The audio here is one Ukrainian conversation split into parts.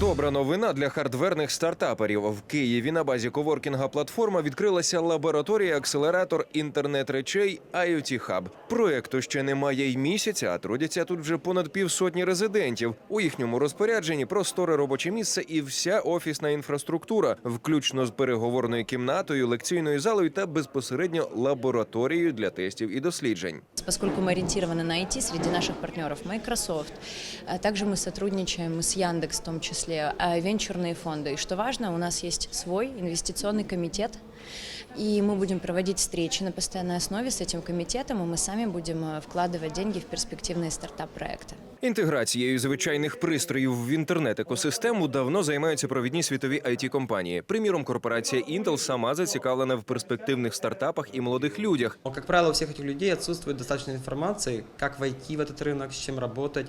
Добра новина для хардверних стартаперів. В Києві на базі коворкінга платформа відкрилася лабораторія акселератор інтернет речей IoT Hub. Проекту ще немає й місяця, а трудяться тут вже понад півсотні резидентів. У їхньому розпорядженні просторе робоче місце і вся офісна інфраструктура, включно з переговорною кімнатою, лекційною залою та безпосередньо лабораторією для тестів і досліджень Поскольку мы ориентированы на IT, среди наших партнеров Microsoft, а также мы сотрудничаем с Яндекс в том числе, а, венчурные фонды. И что важно, у нас есть свой инвестиционный комитет, и мы будем проводить встречи на постоянной основе с этим комитетом, и мы сами будем э, вкладывать деньги в перспективные стартап-проекты. Інтеграцією звичайних пристроїв в інтернет-екосистему давно займаються провідні світові it компанії Приміром, корпорація Intel сама зацікавлена в перспективних стартапах і молодих людях. Но, как правило, у всех этих людей отсутствует достаточно информации, как войти в этот рынок, с чем работать.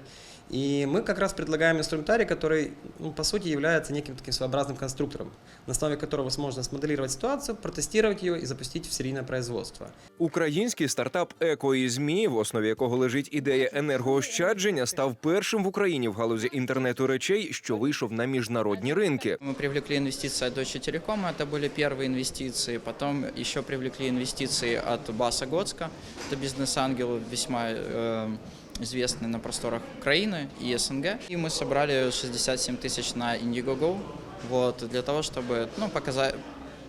И мы как раз предлагаем инструментарий, который, ну, по сути, является неким таким своеобразным конструктором, на основе которого сможно смоделировать ситуацию, протестировать ее и запустить в серийное производство. Український стартап Еко і ЗМІ, в основі якого лежить ідея енергоощадження, став першим в Україні в галузі інтернету речей, що вийшов на міжнародні ринки. Мы привлекли инвестиции от Deutsche Telekom, это были первые инвестиции. Потом еще привлекли инвестиции от Баса Готска, это бизнес-ангел весьма э, известный на просторах Украины и СНГ. И мы собрали 67 тысяч на Indiegogo, вот, для того, чтобы ну, показать,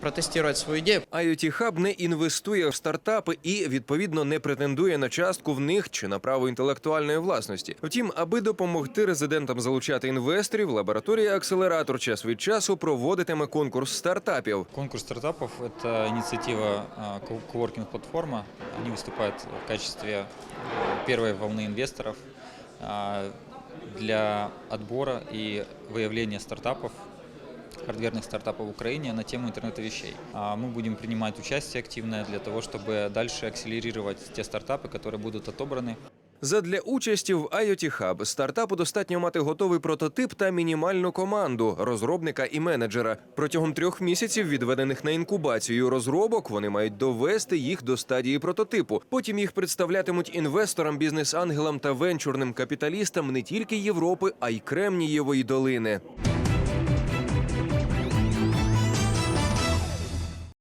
протестировать свою идею. IoT Hub не інвестує в стартапи і відповідно не претендує на частку в них чи на право інтелектуальної власності. Втім, аби допомогти резидентам залучати інвесторів, лабораторія акселератор час від часу проводитиме конкурс стартапів. Конкурс стартапов – это инициатива а, ко- коворкинг-платформа. Они выступают в качестве а, первой волны инвесторов а, для отбора и выявления стартапов, хардверных стартапов в Украине на тему интернета вещей. А Мы будем принимать участие активное для того, чтобы дальше акселерировать те стартапы, которые будут отобраны Задля участі в IoT Hub стартапу достатньо мати готовий прототип та мінімальну команду розробника і менеджера. Протягом трьох місяців, відведених на інкубацію розробок, вони мають довести їх до стадії прототипу. Потім їх представлятимуть інвесторам, бізнес-ангелам та венчурним капіталістам не тільки Європи, а й Кремнієвої долини.